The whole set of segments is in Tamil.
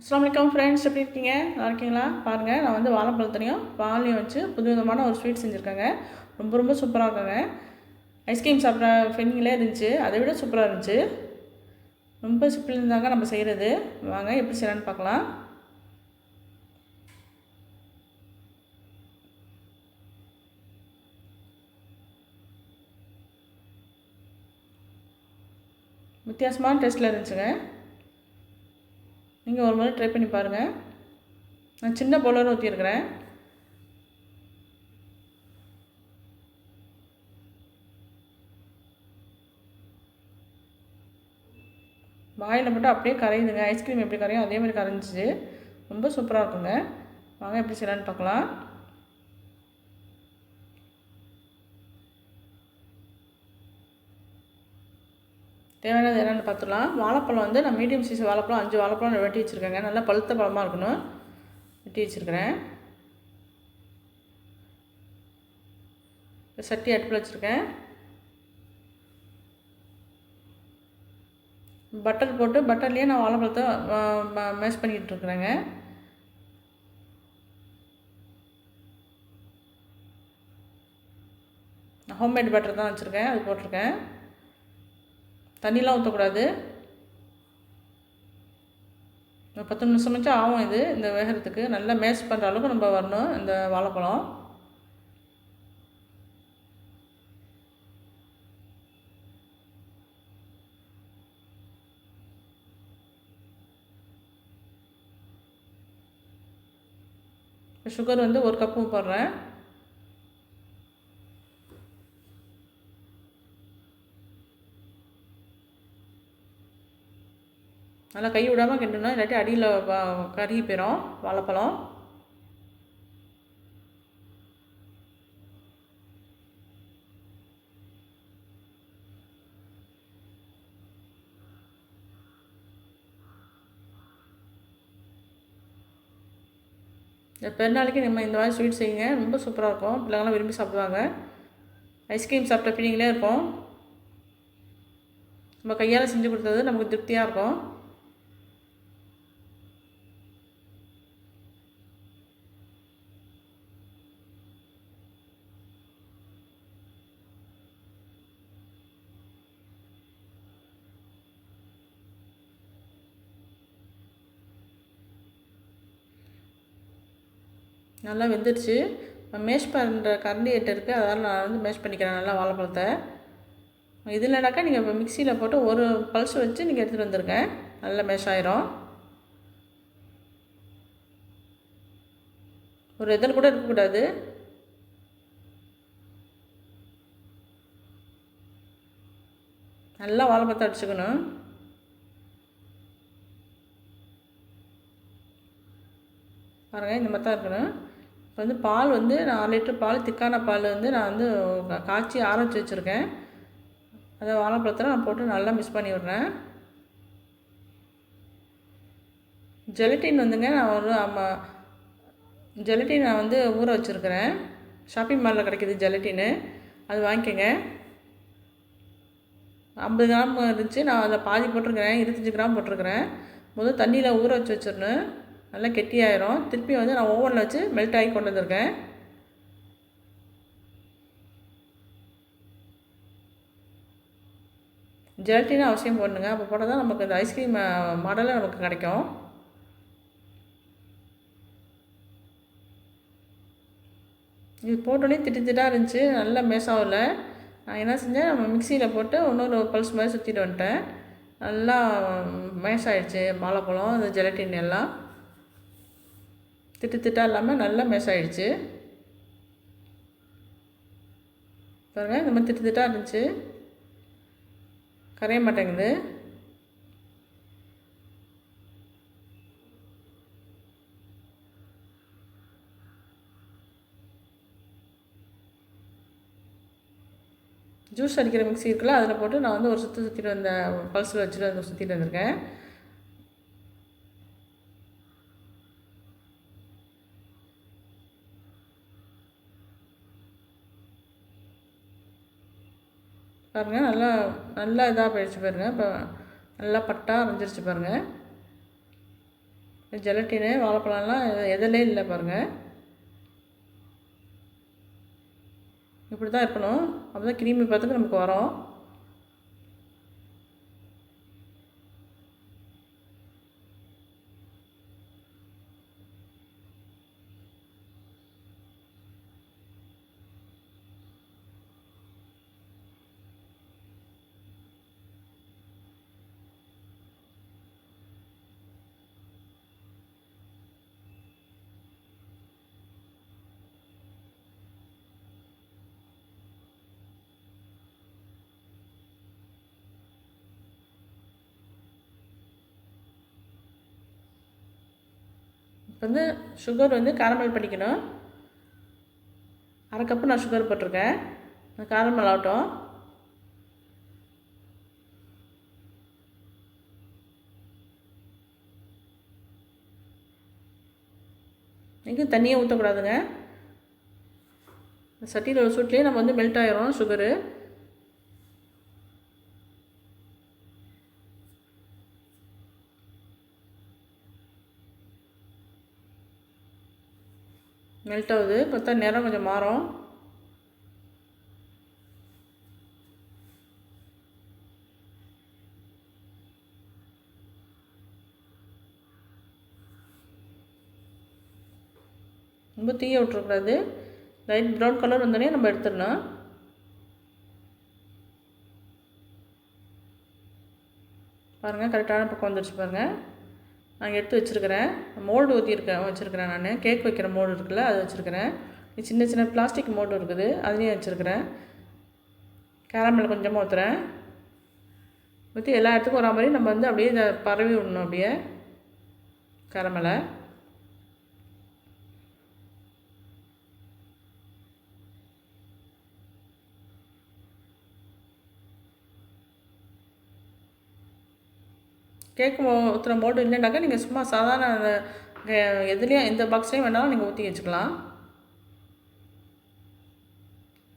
அஸ்லாம் வலைக்கம் ஃப்ரெண்ட்ஸ் எப்படி இருக்கீங்க? நல்லா இருக்கீங்களா? பாருங்கள் நான் வந்து வாழைப்பழத்தையும் பாலையும் வச்சு புது விதமான ஒரு ஸ்வீட் செஞ்சுருக்கேங்க. ரொம்ப ரொம்ப சூப்பராக இருக்குங்க. ஐஸ்கிரீம் சாப்பிட்ற ஃபீலிங்கிலே இருந்துச்சு. அதை விட சூப்பராக இருந்துச்சு. ரொம்ப சிம்பிள் இருந்தாங்க நம்ம செய்கிறது வாங்க எப்படி செய்யலான்னு பார்க்கலாம். வித்தியாசமான டேஸ்ட்டில் இருந்துச்சுங்க. நீங்கள் ஒரு முறை ட்ரை பண்ணி பாருங்கள் நான் சின்ன பவுலர் ஊற்றிருக்கிறேன் வாயில் மட்டும் அப்படியே கரையுதுங்க. ஐஸ்கிரீம் எப்படி கரையும்? அதே மாதிரி கரைஞ்சிச்சு. ரொம்ப சூப்பராக இருக்குங்க. வாங்க எப்படி செய்யலான்னு பார்க்கலாம். தேவையானது என்னென்னு பார்த்துக்கலாம் வாழைப்பழம் வந்து நான் மீடியம் சைஸ் வாழைப்பழம் அஞ்சு வாழைப்பழம் நான் வெட்டி வச்சுருக்கேங்க. நல்லா பழுத்த பழமாக இருக்கணும். வெட்டி வச்சுருக்கிறேன். சட்டி அடுப்பில் வச்சுருக்கேன். பட்டர் போட்டு பட்டர்லேயே நான் வாழைப்பழத்தை மேஷ் பண்ணிக்கிட்டு இருக்கிறேங்க. ஹோம்மேட் பட்டர் தான் வச்சுருக்கேன். அது போட்டிருக்கேன். தண்ணிலாம் ஊற்றக்கூடாது ஒரு பத்து நிமிஷமாச்சும் ஆகும் இது இந்த வேகிறதுக்கு. நல்லா மேஷ் பண்ணுற அளவுக்கு நம்ம வரணும் இந்த வாழைப்பழம். சுகர் வந்து ஒரு கப்பு போடுறேன். நல்லா கை விடாமல் கிண்டணும். இல்லாட்டி அடியில் கருகி போயிடும் வாழைப்பழம். இந்த பெருநாளைக்கு நம்ம இந்த மாதிரி ஸ்வீட் செய்யுங்க. ரொம்ப சூப்பராக இருக்கும். பிள்ளைங்களாம் விரும்பி சாப்பிடுவாங்க. ஐஸ்கிரீம் சாப்பிட்ட ஃபீலிங்லேயே இருக்கும். நம்ம கையால் செஞ்சு கொடுத்தது நமக்கு திருப்தியாக இருக்கும். நல்லா வெந்துடுச்சு. மேஷ் பண்ணுற கரண்டி எட்டு இருக்குது அதனால் நான் வந்து மேஷ் பண்ணிக்கிறேன். நல்லா வாழைப்பழத்தை. இது இல்லைனாக்கா நீங்கள் இப்போ மிக்சியில் போட்டு ஒரு பல்ஸ் வச்சு நீங்கள் எடுத்துகிட்டு வந்துருங்க. நல்லா மேஷ் ஆயிரும். ஒரு இதழ் கூட இருக்கக்கூடாது நல்லா வாழைப்பழத்தை அடிச்சுக்கணும். பாருங்கள் இந்த மாதிரி தான் இருக்கணும். இப்போ வந்து பால் வந்து நான் அரை லிட்டர் பால் திக்கான பால் வந்து நான் வந்து காய்ச்சி ஆற வச்சு வச்சுருக்கேன். அதை வாழைப்பழத்தில் நான் போட்டு நல்லா மிக்ஸ் பண்ணி விட்றேன். ஜெலட்டின் வந்துங்க நான் ஒரு ஆமாம் ஜெலட்டின் நான் வந்து ஊற வச்சுருக்கிறேன். ஷாப்பிங் மாலில் கிடைக்கிது ஜெலட்டின்னு அது வாங்கிக்கோங்க. ஐம்பது கிராம் இருந்துச்சு நான் அதில் பாதி போட்டிருக்கிறேன் இருபத்தஞ்சி கிராம் போட்டிருக்கிறேன். முதல் தண்ணியில் ஊற வச்சு வச்சிடணும். நல்லா கெட்டியாயிரும். திருப்பி வந்து நான் ஓவனில் வச்சு மெல்ட் ஆகி கொண்டு வந்திருக்கேன். ஜெலட்டின்னு அவசியம் போடணுங்க. அப்போ போட்டால் தான் நமக்கு இந்த ஐஸ்கிரீம் மாடலில் நமக்கு கிடைக்கும். இது போட்டோன்னே திட்டு திட்டாக இருந்துச்சு. நல்லா மேசாவில் நான் என்ன செஞ்சேன்? நம்ம மிக்சியில் போட்டு இன்னொரு பல்ஸ் மாதிரி சுற்றிட்டு வந்துட்டேன். நல்லா மேஷ் ஆகிடுச்சு வாழைப்பழம் இந்த ஜெலட்டின் எல்லாம். திட்டு திட்டாக இல்லாமல் நல்லா மேஷ் ஆகிடுச்சு பாருங்கள் இந்த மாதிரி திட்டு திட்டாக இருந்துச்சு. கரைய மாட்டேங்குது. ஜூஸ் அடிக்கிற மிக்ஸி இருக்குல்ல அதில் போட்டு நான் வந்து ஒரு சுற்றி சுற்றிட்டு வந்த பல்ஸில் வச்சுட்டு வந்து சுற்றிட்டு வந்திருக்கேன். பாருங்கள் நல்லா நல்லா இதாக போயிடுச்சு பாருங்கள் இப்போ நல்லா பட்டா அரைஞ்சிருச்சு பாருங்கள் ஜெலட்டினு வாழைப்பழம்லாம் எதிலே இல்லை பாருங்கள் இப்படி தான் இருக்கணும். அப்போ தான் கிரீமி பார்த்துக்கு நமக்கு வரோம். வந்து சுகர் வந்து காரமல் பண்ணிக்கணும். அரை கப்பு நான் சுகர் போட்டிருக்கேன். காரமல் ஆகட்டும். எங்கேயும் தண்ணியே ஊற்றக்கூடாதுங்க சட்டியில் ஒரு சூட்லேயே நம்ம வந்து மெல்ட் ஆயிரும் சுகரு மெல்ட் ஆகுது பார்த்தா நிறம் கொஞ்சம் மாறும். ரொம்ப தீய விட்டுறக்கூடாது. லைட் ப்ரௌன் கலர் வந்தோடனே நம்ம எடுத்துடணும். பாருங்கள் கரெக்டான பக்கம் வந்துடுச்சு பாருங்கள் நான் எடுத்து வச்சுருக்கிறேன். மோல்டு ஊற்றிருக்கேன் வச்சுருக்கிறேன் நான். கேக் வைக்கிற மோல்டு இருக்குல்ல அது வச்சுருக்கிறேன். சின்ன சின்ன பிளாஸ்டிக் மோல்டு இருக்குது. அதுலேயும் வச்சுருக்கிறேன். கேரமல் கொஞ்சமாக ஊற்றுறேன் ஊற்றி எல்லா இடத்துக்கும் வரா மாதிரி நம்ம வந்து அப்படியே இதை பரவி விடணும் அப்படியே. கேரமலை கேக்கு ஊற்றுற போர்டு இல்லைனாக்கா நீங்கள் சும்மா சாதாரண எதுலேயும் எந்த பாக்ஸ்லேயும் வேணாலும் நீங்கள் ஊற்றி வச்சுக்கலாம்.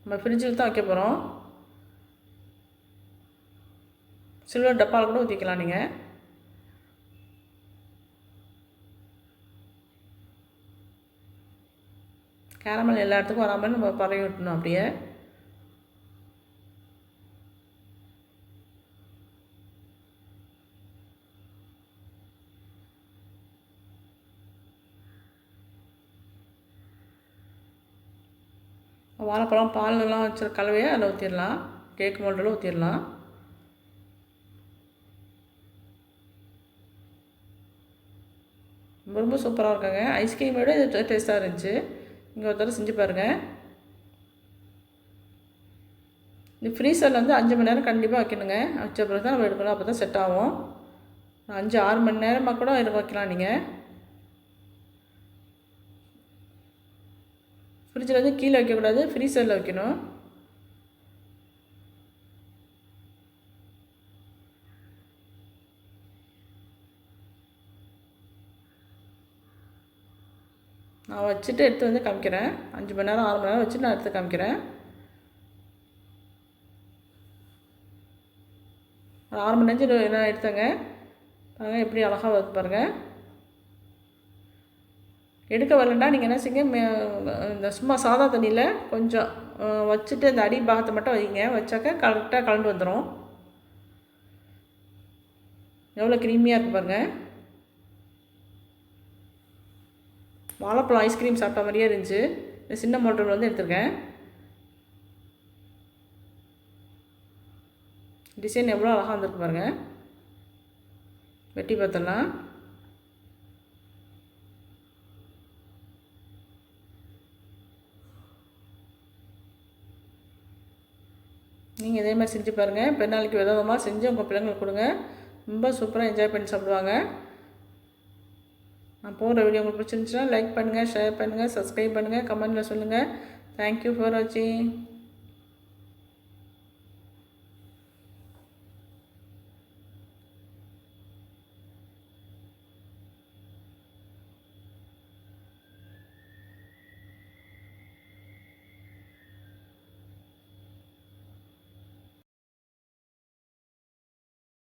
நம்ம ஃப்ரிட்ஜில் தான் வைக்க போகிறோம் சில்வர் டப்பாவில் கூட ஊற்றிக்கலாம் நீங்கள் கேரமல் எல்லா இடத்துக்கும் வராமல் நம்ம பரவி விட்டணும் அப்படியே. வாழைப்பழம் பாலெல்லாம் வச்சுரு கலவையை அதில் ஊற்றிடலாம் கேக் மோல்டில் ஊற்றிடலாம் ரொம்ப ரொம்ப சூப்பராக இருக்காங்க. ஐஸ்கிரீமை விட இது டேஸ்ட்டாக இருந்துச்சு. இங்கே ஒரு தடவை செஞ்சு பாருங்கள் இந்த ஃப்ரீசரில் வந்து அஞ்சு மணி நேரம் கண்டிப்பாக வைக்கணுங்க. வச்ச பிறகு தான் நம்ம எடுக்கணும். அப்போ தான் செட் ஆகும். அஞ்சு ஆறு மணி நேரமாக கூட இருக்க வைக்கலாம் நீங்கள் ஃப்ரிட்ஜில் வந்து கீழே வைக்கக்கூடாது ஃப்ரீசரில் வைக்கணும். நான் வச்சுட்டு எடுத்து வந்து காமிக்கிறேன். அஞ்சு மணி நேரம் ஆறு மணி நேரம் வச்சுட்டு நான் எடுத்து காமிக்கிறேன். ஆறு மணி நேரம் நான் எடுத்தேங்க. பாருங்கள் எப்படி அழகாக வருது பாருங்கள் எடுக்க வரலன்னா நீங்கள் என்ன செய்யுங்க? இந்த சும்மா சாதா தண்ணியில் கொஞ்சம் வச்சுட்டு இந்த அடி பாகத்தை மட்டும் வைங்க. வச்சாக்க கரெக்டாக கலந்து வந்துடும் எவ்வளோ க்ரீமியாக இருக்குது பாருங்கள் வாழைப்பழம் ஐஸ்கிரீம் சாப்பிட்ட மாதிரியே இருந்துச்சு. இந்த சின்ன மோட்டர் வந்து எடுத்திருக்கேன். டிசைன் எவ்வளோ அழகாக வந்திருக்கு பாருங்கள் வெட்டி பார்த்தலாம் நீங்கள் இதே மாதிரி செஞ்சு பாருங்கள் பெருநாளைக்கு விதமாக செஞ்சு உங்கள் பிள்ளைங்களுக்கு கொடுங்க. ரொம்ப சூப்பராக என்ஜாய் பண்ணி சாப்பிடுவாங்க. நான் போகிற வீடியோ உங்களுக்கு பிடிச்சிருந்துச்சுன்னா லைக் பண்ணுங்கள் ஷேர் பண்ணுங்கள் சப்ஸ்கிரைப் பண்ணுங்கள் கமெண்ட்டில் சொல்லுங்கள் தேங்க்யூ ஃபார் வாட்சிங்